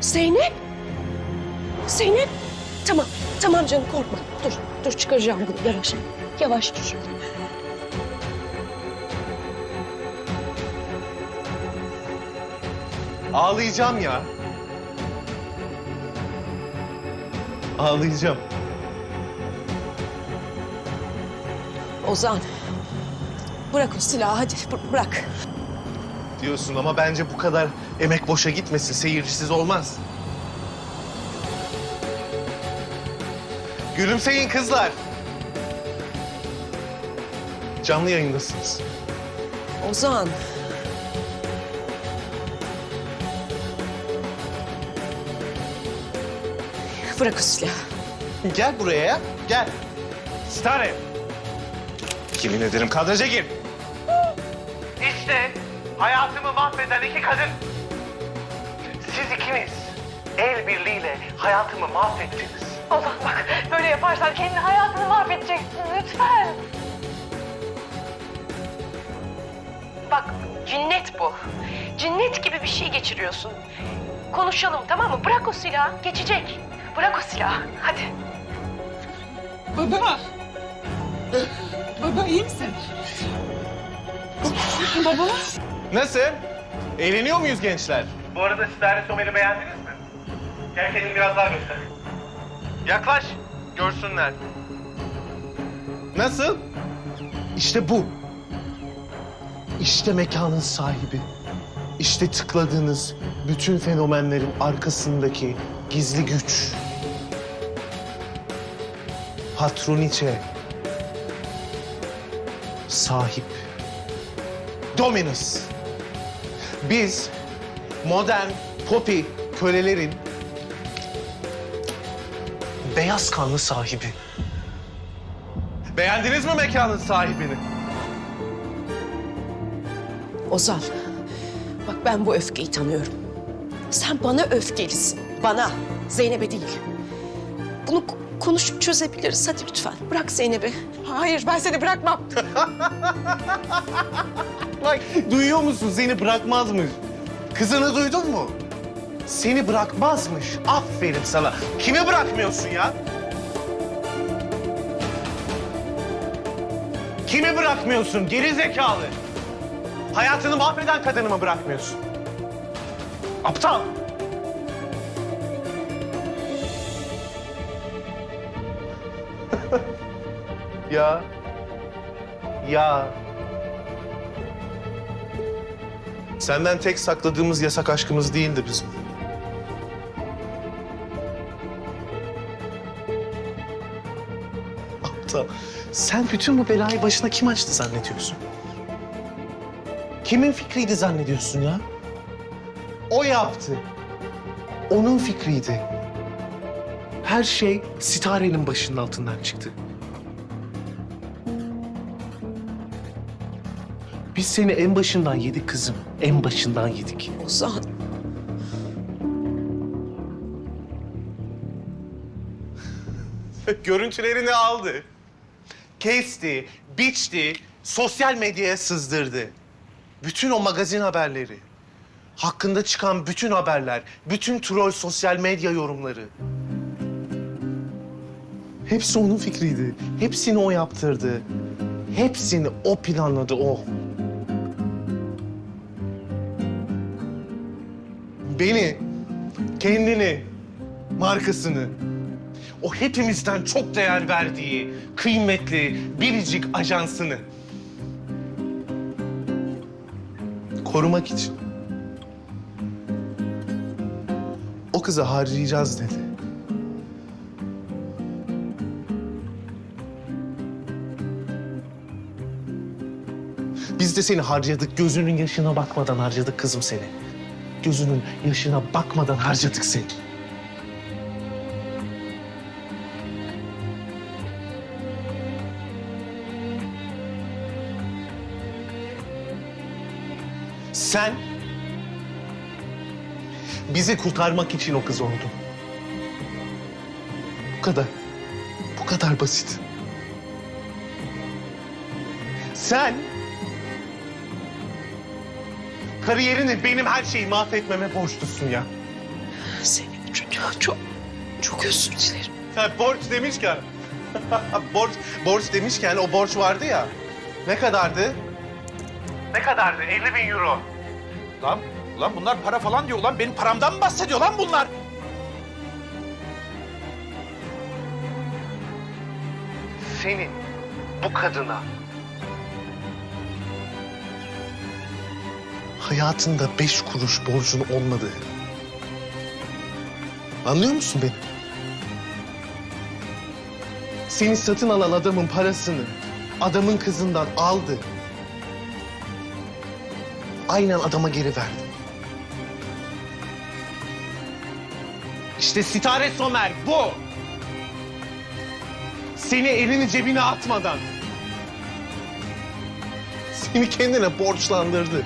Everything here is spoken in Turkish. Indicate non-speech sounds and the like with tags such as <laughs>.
Zeynep. Zeynep. Tamam, tamam canım korkma. Dur, dur çıkaracağım bunu yavaş. Yavaş dur. Ağlayacağım ya. Ağlayacağım. Ozan. Bırak o silahı hadi bı- bırak. Diyorsun ama bence bu kadar emek boşa gitmesin. Seyircisiz olmaz. Gülümseyin kızlar. Canlı yayındasınız. Ozan. Bırak o silahı. Gel buraya ya. Gel. Stare. Yemin ederim kadraja gir. Hayatımı mahveden iki kadın. Siz ikiniz el birliğiyle hayatımı mahvettiniz. Allah bak böyle yaparsan kendi hayatını mahvedeceksin lütfen. Bak cinnet bu. Cinnet gibi bir şey geçiriyorsun. Konuşalım tamam mı? Bırak o silahı geçecek. Bırak o silahı hadi. Baba. Baba iyi misin? Baba. Nasıl? Eğleniyor muyuz gençler? Bu arada Stare Somer'i beğendiniz mi? Gel kendini biraz daha göster. Yaklaş. Görsünler. Nasıl? İşte bu. İşte mekanın sahibi. İşte tıkladığınız bütün fenomenlerin arkasındaki gizli güç. Patroniçe. Sahip. Dominus. Biz modern popi kölelerin beyaz kanlı sahibi. Beğendiniz mi mekanın sahibini? Ozan. Bak ben bu öfkeyi tanıyorum. Sen bana öfkelisin. Bana. Zeynep'e değil. Bunu konuşup çözebiliriz. Hadi lütfen. Bırak Zeynep'i. Hayır ben seni bırakmam. <laughs> Bak duyuyor musun seni bırakmazmış. Kızını duydun mu? Seni bırakmazmış. Aferin sana. Kimi bırakmıyorsun ya? Kimi bırakmıyorsun geri zekalı? Hayatını mahveden kadını mı bırakmıyorsun? Aptal. <laughs> ya. Ya. Senden tek sakladığımız yasak aşkımız değildi bizim. <laughs> Aptal. Sen bütün bu belayı başına kim açtı zannediyorsun? Kimin fikriydi zannediyorsun ya? O yaptı. Onun fikriydi. Her şey Sitare'nin başının altından çıktı. Biz seni en başından yedik kızım. En başından yedik. Ozan. <laughs> Görüntülerini aldı. Kesti, biçti, sosyal medyaya sızdırdı. Bütün o magazin haberleri, hakkında çıkan bütün haberler, bütün troll sosyal medya yorumları. Hepsi onun fikriydi. Hepsini o yaptırdı. Hepsini o planladı o. Beni, kendini, markasını, o hepimizden çok değer verdiği kıymetli, biricik ajansını korumak için o kızı harcayacağız dedi. De seni harcadık, gözünün yaşına bakmadan harcadık kızım seni. Gözünün yaşına bakmadan harcadık seni. Sen bizi kurtarmak için o kız oldun. Bu kadar. Bu kadar basit. Sen kariyerini, benim her şeyi mahvetmeme borçlusun ya. Zeynep çok, çok, çok özür dilerim. Sen borç demişken, <laughs> borç, borç demişken o borç vardı ya. Ne kadardı? Ne kadardı? 50 bin euro. Lan, lan bunlar para falan diyor lan. Benim paramdan mı bahsediyor lan bunlar? Senin bu kadına hayatında beş kuruş borcun olmadığı. Anlıyor musun beni? Seni satın alan adamın parasını adamın kızından aldı. Aynen adama geri verdi. İşte Sitare Somer bu. Seni elini cebine atmadan. Seni kendine borçlandırdı.